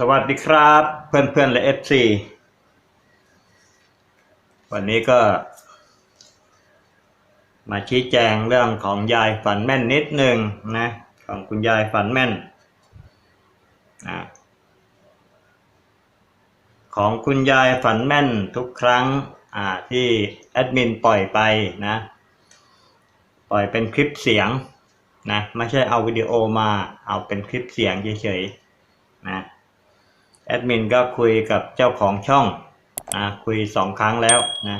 สวัสดีครับเพื่อนเพื่อนและเอฟซีวันนี้ก็ มาชี้แจงเรื่องของยายฝันแม่นนิดหนึ่งนะของคุณยายฝันแม่นนะของคุณยายฝันแม่นทุกครั้งที่แอดมินปล่อยไปนะ ปล่อยเป็นคลิปเสียงนะไม่ใช่เอาวิดีโอมาเอาเป็นคลิปเสียงเฉยๆนะ แอดมินก็คุยกับเจ้าของช่องนะคุยสองครั้งแล้วนะ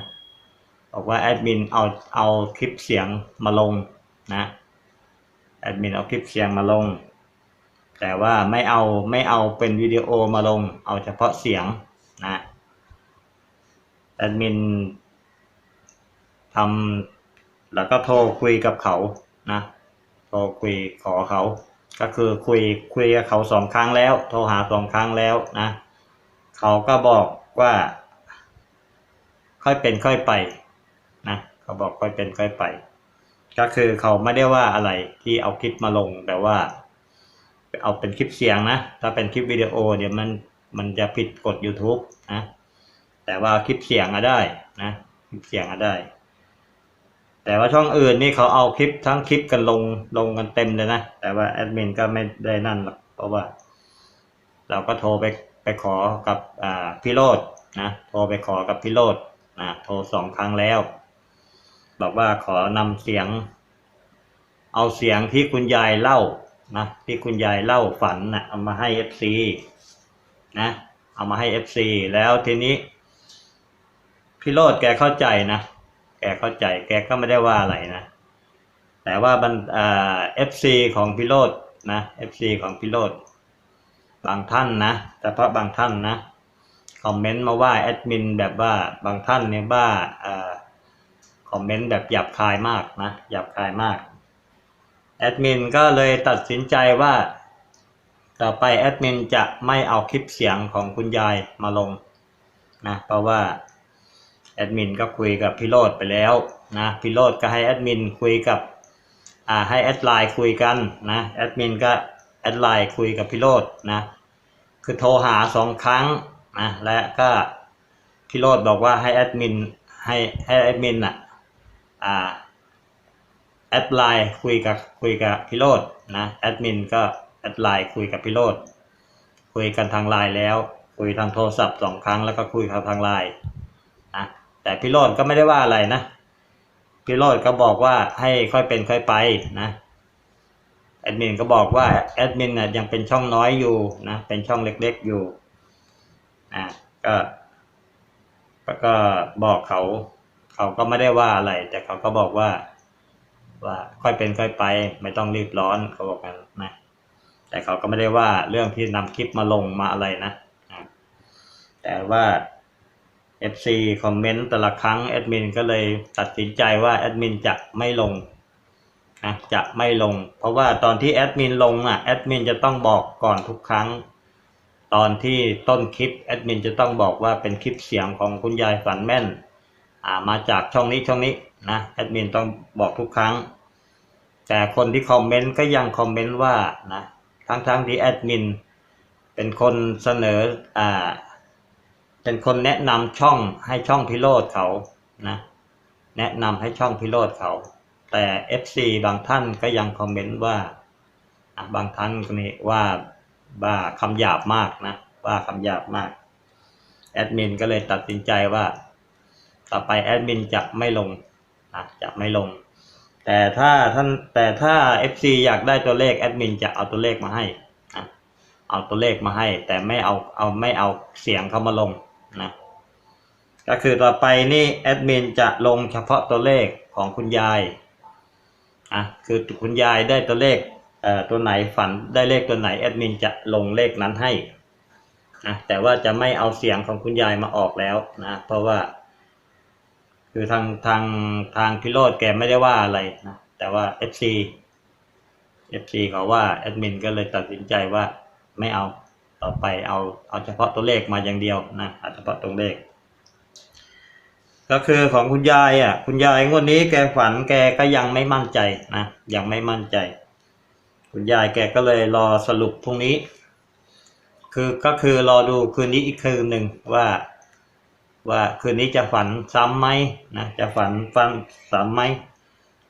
บอกว่าแอดมินเอาเอาคลิปเสียงมาลงนะแอดมินเอาคลิปเสียงมาลง แต่ว่าไม่เอาไม่เอาเป็นวิดีโอมาลง เอาเฉพาะเสียงนะแอดมินทำแล้วก็โทรคุยกับเขานะ โทรคุยขอเขา ก็คือคุยคุยกับเขาสองครั้งแล้ว โทรหาสองครั้งแล้วนะ เขาก็บอกว่า ค่อยเป็นค่อยไปนะเขาบอกค่อยเป็นค่อยไป ก็คือเขาไม่ได้ว่าอะไรที่เอาคลิปมาลงแต่ว่า เอาเป็นคลิปเสียงนะ ถ้าเป็นคลิปวิดีโอเดี๋ยวมันมันจะผิดกฎ YouTube นะแต่ว่าคลิปเสียงอะได้นะคลิปเสียงอะได้ แต่ว่าช่องอื่นนี่เขาเอาคลิปทั้งคลิปกันลงลงกันเต็มเลยนะ แต่ว่าแอดมินก็ไม่ได้นั่นหรอกเพราะว่า เราก็โทรไปไปขอกับอ่าพี่โรดนะโทรไปขอกับพี่โรดนะโทรสองครั้งแล้ว บอกว่าขอนำเสียง เอาเสียงที่คุณยายเล่านะที่คุณยายเล่าฝันนะเอามาให้เอฟซีนะเอามาให้เอฟซีแล้วทีนี้พี่โรดแกเข้าใจนะ เข้าใจ แกก็ไม่ได้ว่าอะไรนะ แต่ว่าบันเอฟซีของพิโรดนะเอฟซีของพิโรดบางท่านนะแต่เฉพาะบางท่านนะคอมเมนต์มาว่าแอดมินแบบว่าบางท่านเนี่ยว่าอ่าคอมเมนต์แบบหยาบคายมากนะหยาบคายมากแอดมินก็เลยตัดสินใจว่า ต่อไปแอดมินจะไม่เอาคลิปเสียงของคุณยายมาลงนะเพราะว่า แอดมินก็คุยกับพี่โรดไปแล้วนะพี่โรดก็ให้แอดมินคุยกับอ่าให้แอดไลน์คุยกันนะแอดมินก็แอดไลน์คุยกับพี่โรดนะคือโทรหาสองครั้งนะและก็พี่โรดบอกว่าให้แอดมินให้ให้แอดมินอะอ่าแอดไลน์คุยกับคุยกับพี่โรดนะแอดมินก็แอดไลน์คุยกับพี่โรดคุยกันทางไลน์แล้ว คุยทางโทรศัพท์สองครั้งแล้วก็คุยกับทางไลน์ แต่พี่โรดก็ไม่ได้ว่าอะไรนะพี่โรดก็บอกว่าให้ค่อยเป็นค่อยไปนะแอดมินก็บอกว่าแอดมินน่ะยังเป็นช่องน้อยอยู่นะเป็นช่องเล็กๆอยู่อะก็ก็บอกเขา เขาก็ไม่ได้ว่าอะไร แต่เขาก็บอกว่า ว่าค่อยเป็นค่อยไป ไม่ต้องรีบร้อนเขาบอกกันนะแต่เขาก็ไม่ได้ว่าเรื่องที่นำคลิปมาลงมาอะไรนะแต่ว่า FC คอมเมนต์แต่ละครั้งแอดมินก็เลยตัดสินใจว่าแอดมินจะไม่ลงนะจะไม่ลง เพราะว่าตอนที่แอดมินลงอะแอดมินจะต้องบอกก่อนทุกครั้ง ตอนที่ต้นคลิปแอดมินจะต้องบอกว่าเป็นคลิปเสียงของคุณยายฝันแม่นอ่ามาจากช่องนี้ช่องนี้นะแอดมินต้องบอกทุกครั้ง แต่คนที่คอมเมนต์ก็ยังคอมเมนต์ว่านะทั้งๆทที่แอดมินเป็นคนเสนออ่า เป็นคนแนะนำช่องให้ช่องพิโรธเขานะแนะนำให้ช่องพิโรธเขา แต่ FC บางท่านก็ยังคอมเมนต์ว่าบางท่านก็นี่ว่าว่าคำหยาบมากนะว่าคำหยาบมากแอดมินก็เลยตัดสินใจว่า ต่อไปแอดมินจะไม่ลงนะจะไม่ลง แต่ถ้าท่านแต่ถ้า FC อยากได้ตัวเลขแอดมินจะเอาตัวเลขมาให้นะเอาตัวเลขมาให้ แต่ไม่เอาเอาไม่เอาเสียงเข้ามาลง นะก็คือต่อไปนี่แอดมินจะลงเฉพาะตัวเลขของคุณยายอะคือคุณยายได้ตัวเลขเอ่อตัวไหนฝันได้เลขตัวไหนแอดมินจะลงเลขนั้นให้นะแต่ว่าจะไม่เอาเสียงของคุณยายมาออกแล้วนะเพราะว่า คือทางทางทางพิโรธแกไม่ได้ว่าอะไรนะแต่ว่า FC FC เขาว่าแอดมินก็เลยตัดสินใจว่าไม่เอา ต่อไปเอาเอาเฉพาะตัวเลขมาอย่างเดียวนะเอาเฉพาะตัวเลข ก็คือของคุณยายอะ คุณยายงวดนี้แกฝันแกก็ยังไม่มั่นใจนะยังไม่มั่นใจ คุณยายแกก็เลยรอสรุปพรุ่งนี้ คือก็คือรอดูคืนนี้อีกคืนหนึ่งว่า ว่าคืนนี้จะฝันซ้ำไหมนะจะฝันฝันซ้ำไหม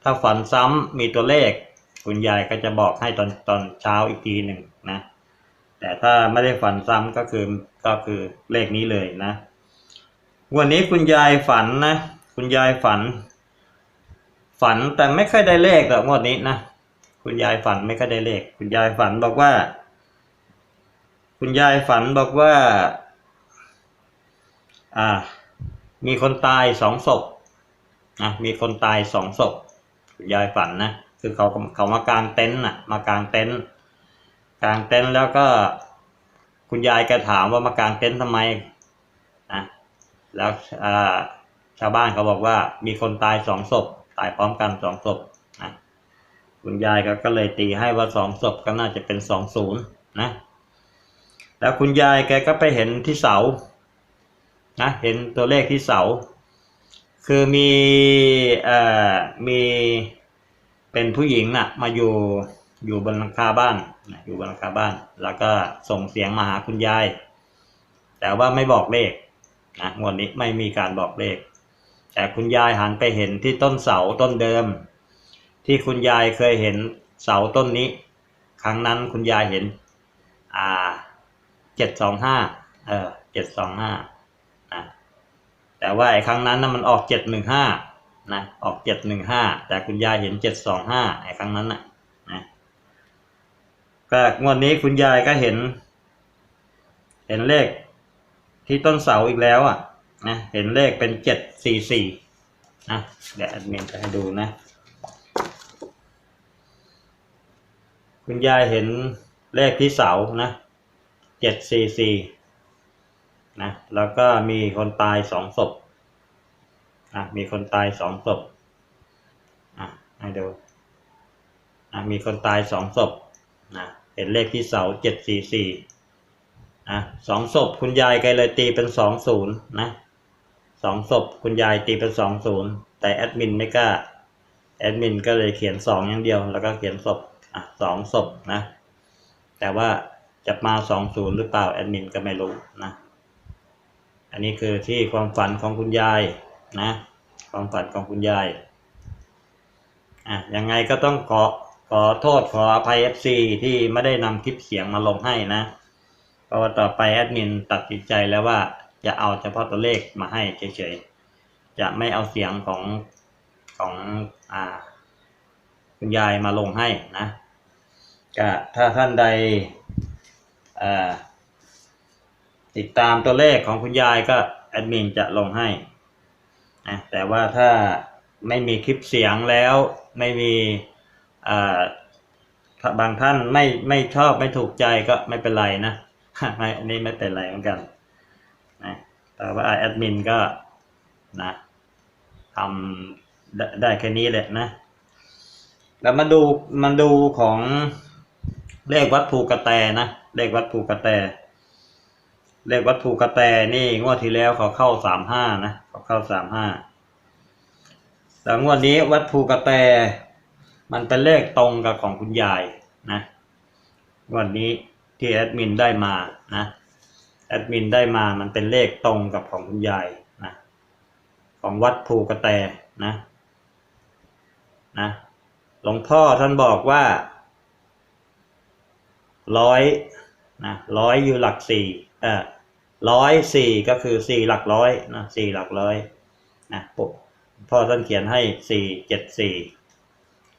ถ้าฝันซ้ำมีตัวเลข คุณยายก็จะบอกให้ตอนตอนเช้าอีกทีหนึ่งนะ แต่ถ้าไม่ได้ฝันซ้ำก็คือก็คือเลขนี้เลยนะ วันนี้คุณยายฝันนะ คุณยายฝัน ฝันแต่ไม่ค่อยได้เลขหรอกงวดนี้นะคุณยายฝันไม่ค่อยได้เลข คุณยายฝันบอกว่า คุณยายฝันบอกว่า อ่า มีคนตายสองศพนะมีคนตายสองศพคุณยายฝันนะคือเขาเขามากางเต็นท์นะมากางเต็นท์ กางเต็นท์แล้วก็ คุณยายแกถามว่ามากางเต็นท์ทำไมนะแล้วชาวบ้านเขาบอกว่ามีคนตายสองศพตายพร้อมกันสองศพนะคุณยายก็ก็เลยตีให้ว่าสองศพก็น่าจะเป็นสองศูนย์นะแล้วคุณยายแกก็ไปเห็นที่เสานะเห็นตัวเลขที่เสา คือมีเอ่อมีเป็นผู้หญิงน่ะมาอยู่อยู่บนหลังคาบ้าน อยู่บนหลังคาบ้าน แล้วก็ส่งเสียงมาหาคุณยาย แต่ว่าไม่บอกเลขนะงวดนี้ไม่มีการบอกเลข แต่คุณยายหันไปเห็นที่ต้นเสาต้นเดิม ที่คุณยายเคยเห็นเสาต้นนี้ ครั้งนั้นคุณยายเห็น อ่าเจ็ดสองห้าเออเจ็ดสองห้านะแต่ว่าไอ้ครั้งนั้นนะมันออกเจ็ดหนึ่งห้านะออกเจ็ดหนึ่งห้าแต่คุณยายเห็นเจ็ดสองห้าไอ้ครั้งนั้นนะนะ ก็งวดนี้คุณยายก็เห็น เห็นเลขที่ต้นเสาอีกแล้วอะนะเห็นเลขเป็นเจ็ดสี่สี่นะเดี๋ยวแอดมินจะให้ดูนะ คุณยายเห็นเลขที่เสานะเจ็ดสี่สี่นะแล้วก็มีคนตายสองศพอะมีคนตายสองศพอะให้ดูอะมีคนตายสองศพ นะเห็นเลขที่เสาเจ็ดสี่สี่อะสองศพคุณยายแกเลยตีเป็นสองศูนย์นะสองศพคุณยายตีเป็นสองศูนย์แต่แอดมินไม่กล้าแอดมินก็เลยเขียนสองอย่างเดียว แล้วก็เขียนศพอะสองศพนะ แต่ว่าจะมาสองศูนย์หรือเปล่าแอดมินก็ไม่รู้นะอันนี้คือที่ความฝันของคุณยายนะ ความฝันของคุณยายอะยังไงก็ต้องขอ ขอโทษขออภัย FC ที่ไม่ได้นำคลิปเสียงมาลงให้นะ เพราะว่าต่อไปแอดมินตัดสินใจแล้วว่าจะเอาเฉพาะตัวเลขมาให้เฉยๆ จะไม่เอาเสียงของของอ่าคุณยายมาลงให้นะก็ถ้าท่านใดติดตามตัวเลขของคุณยายก็แอดมินจะลงให้นะแต่ว่าถ้าไม่มีคลิปเสียงแล้วไม่มี บางท่านไม่ไม่ชอบไม่ถูกใจก็ไม่เป็นไรนะไม่อันนี้ไม่เป็นไรเหมือนกันนะแต่ว่าแอดมินก็นะทำได้ได้แค่นี้แหละนะแล้วมาดูมาดูของเลขวัดภูกระแตนะเลขวัดภูกระแตเลขวัดภูกระแตนี่งวดที่แล้วเขาเข้าสามห้านะเขาเข้าสามห้าแต่งวดนี้วัดภูกระแต มันเป็นเลขตรงกับของคุณยายนะงวดนี้ที่แอดมินได้มานะแอดมินได้มามันเป็นเลขตรงกับของคุณยายนะของวัดภูกระแตนะนะหลวงพ่อท่านบอกว่าร้อยนะร้อยอยู่หลักสี่เออร้อยสี่ก็คือสี่หลักร้อยนะสี่หลักร้อยนะปุ๊บพ่อท่านเขียนให้สี่เจ็ดสี่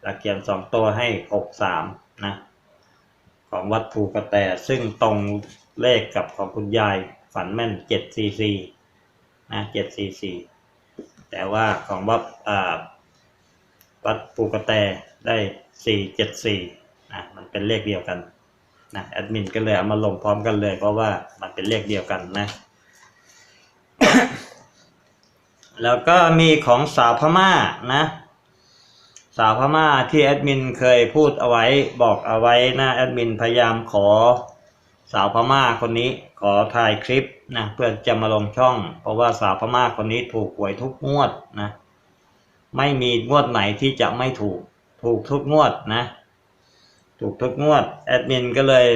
แล้วเขียนสองตัวให้หกสามนะ ของวัดภูกระแตซึ่งตรงเลขกับของคุณยายฝันแม่นเจ็ดสี่สี่นะเจ็ดสี่สี่แต่ว่าของวัดอ่าวัดภูกระแตได้สี่เจ็ดสี่นะมันเป็นเลขเดียวกันนะแอดมินก็เลยเอามาลงพร้อมกันเลยเพราะว่ามันเป็นเลขเดียวกันนะ แล้วก็มีของสาวพม่านะ สาวพม่าที่แอดมินเคยพูดเอาไว้บอกเอาไว้นะแอดมินพยายามขอสาวพม่าคนนี้ขอถ่ายคลิปนะเพื่อจะมาลงช่อง เพราะว่าสาวพม่าคนนี้ถูกหวยทุกงวดนะไม่มีงวดไหนที่จะไม่ถูกถูกทุกงวดนะ ถูกทุกงวดแอดมินก็เลย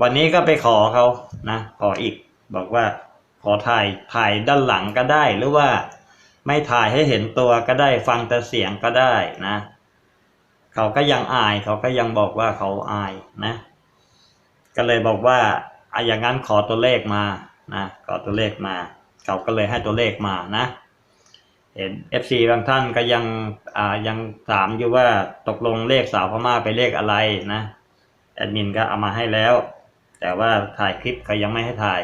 วันนี้ก็ไปขอเขานะขออีกบอกว่าขอถ่ายถ่ายด้านหลังก็ได้หรือว่า ไม่ถ่ายให้เห็นตัวก็ได้ฟังแต่เสียงก็ได้นะ เขาก็ยังอายเขาก็ยังบอกว่าเขาอายนะ ก็เลยบอกว่าอะอย่างนั้นขอตัวเลขมานะขอตัวเลขมา เขาก็เลยให้ตัวเลขมานะเห็น FC บางท่านก็ยังอ่ายังถามอยู่ว่าตกลงเลขสาวพม่าไปเลขอะไรนะแอดมินก็เอามาให้แล้ว แต่ว่าถ่ายคลิปเขายังไม่ให้ถ่าย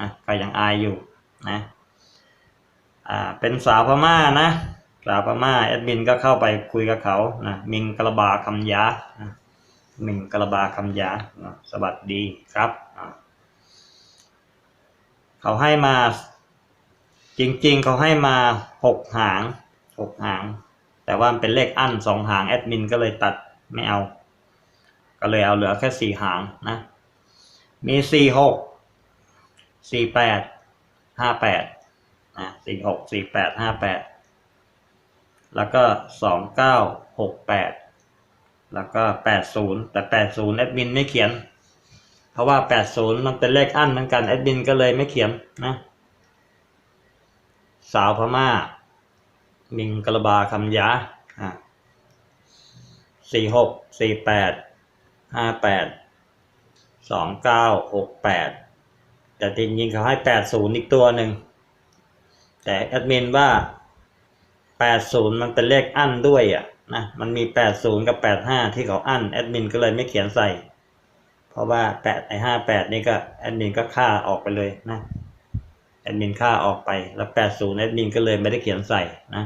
นะก็ยังอายอยู่นะ อ่าเป็นสาวพม่านะสาวพม่าแอดมินก็เข้าไปคุยกับเขานะมิงกระบาคำยานะมิงกระบาคำยานะสวัสดีครับเขาให้มาจริงๆ เขาให้มาหกหางหกหาง แต่ว่ามันเป็นเลขอั้นสองหางแอดมินก็เลยตัดไม่เอา ก็เลยเอาเหลือแค่สี่หางนะ มีสี่หกสี่แปดห้าแปดะสี่หกสี่แปดห้าแปดแล้วก็สองเก้าหกแปดแล้วก็แปดศูนย์แต่แปดศูนย์แอดมินไม่เขียน เพราะว่าแปดศูนย์มันเป็นเลขอั้นเหมือนกันแอดมินก็เลยไม่เขียนนะสาวพม่า มิงกระบาคำยาอะสี่หกสี่แปดห้าแปดสองเก้าหกแปดแต่จริงๆเขาให้แปดศูนย์อีกตัวหนึ่ง แต่แอดมินว่าแปดศูนย์มันเป็นเลขอั้นด้วยอะนะมันมีแปดศูนย์กับแปดห้าที่เขาอั้นแอดมินก็เลยไม่เขียนใส่ เพราะว่าแปดไอห้าแปดนี่ก็แอดมินก็ค่าออกไปเลยนะแอดมินค่าออกไปแล้ว 80แอดมินก็เลยไม่ได้เขียนใส่นะ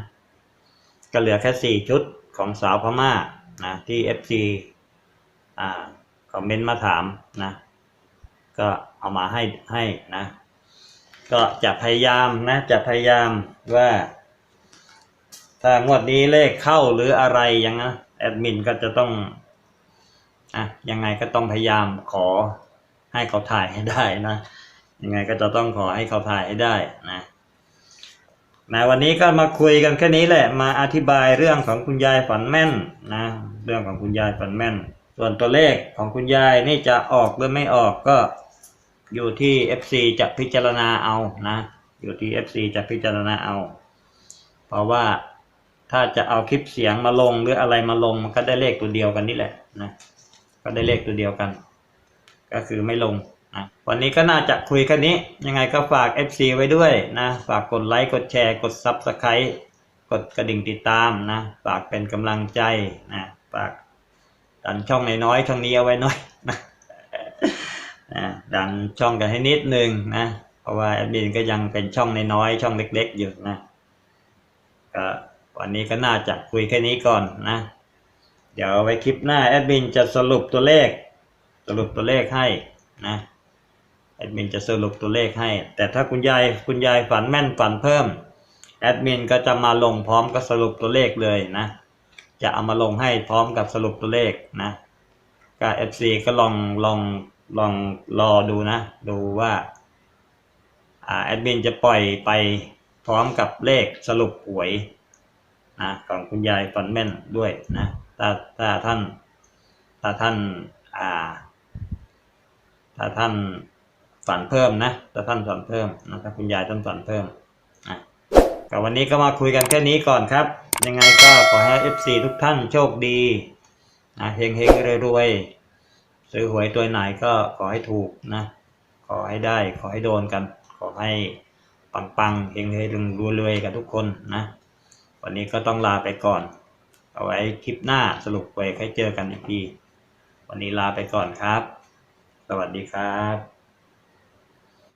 ก็เหลือแค่ 4 ชุดของสาวพม่านะที่ FC อ่าคอมเมนต์มาถามนะก็เอามาให้ให้นะ ก็จะพยายามนะจะพยายามว่า ถ้างวดนี้เลขเข้าหรืออะไรย่างนะแอดมินก็จะต้องอะยังไงก็ต้องพยายามขอให้เขาถ่ายให้ได้นะยังไงก็จะต้องขอให้เขาถ่ายให้ได้นะนะวันนี้ก็มาคุยกันแค่นี้แหละ มาอธิบายเรื่องของคุณยายฝันแม่นนะเรื่องของคุณยายฝันแม่น ส่วนตัวเลขของคุณยายนี่จะออกหรือไม่ออกก็ อยู่ที่ FC จะพิจารณาเอานะ อยู่ที่ FC จะพิจารณาเอา เพราะว่าถ้าจะเอาคลิปเสียงมาลงหรืออะไรมาลงมันก็ได้เลขตัวเดียวกันนี่แหละนะ ก็ได้เลขตัวเดียวกัน ก็คือไม่ลงนะวันนี้ก็น่าจะคุยแค่นี้ ยังไงก็ฝาก FC ไว้ด้วยนะ ฝากกดไลค์ กดแชร์ กด Subscribe กดกระดิ่งติดตามนะ ฝากเป็นกำลังใจนะ ฝากดันช่องน้อยๆช่องนี้เอาไว้หน่อยนะ นะดันช่องกันให้นิดนึงนะเพราะว่าแอดมินก็ยังเป็นช่องน้อยๆช่องเล็ก ๆ อยู่นะก็วันนี้ก็น่าจะคุยแค่นี้ก่อนนะ เดี๋ยวไว้คลิปหน้าแอดมินจะสรุปตัวเลข สรุปตัวเลขให้นะแอดมินจะสรุปตัวเลขให้ แต่ถ้าคุณยายคุณยายฝันแม่นฝันเพิ่มแอดมินก็จะมาลงพร้อมกับสรุปตัวเลขเลยนะ จะเอามาลงให้พร้อมกับสรุปตัวเลขนะก็เอฟซีก็ลองลอง ลองรอดูนะ ดูว่าแอดมินจะปล่อยไปพร้อมกับเลขสรุปหวยนะของคุณยายฝันแม่นด้วยนะถ้าถ้าท่านถ้าท่านอ่าถ้าท่านฝันเพิ่มนะถ้าท่านฝันเพิ่มนะถ้าคุณยายท่านฝันเพิ่มนะก็วันนี้ก็มาคุยกันแค่นี้ก่อนครับ ยังไงก็ขอให้ FC ทุกท่านโชคดีนะเฮงเฮงๆรวย ซื้อหวยตัวไหนก็ขอให้ถูกนะ ขอให้ได้ขอให้โดนกัน ขอให้ปังๆเฮงเฮงๆรวยๆกันทุกคนนะ วันนี้ก็ต้องลาไปก่อน เอาไว้คลิปหน้าสรุปไว้ให้เจอกันอีกที วันนี้ลาไปก่อนครับ สวัสดีครับ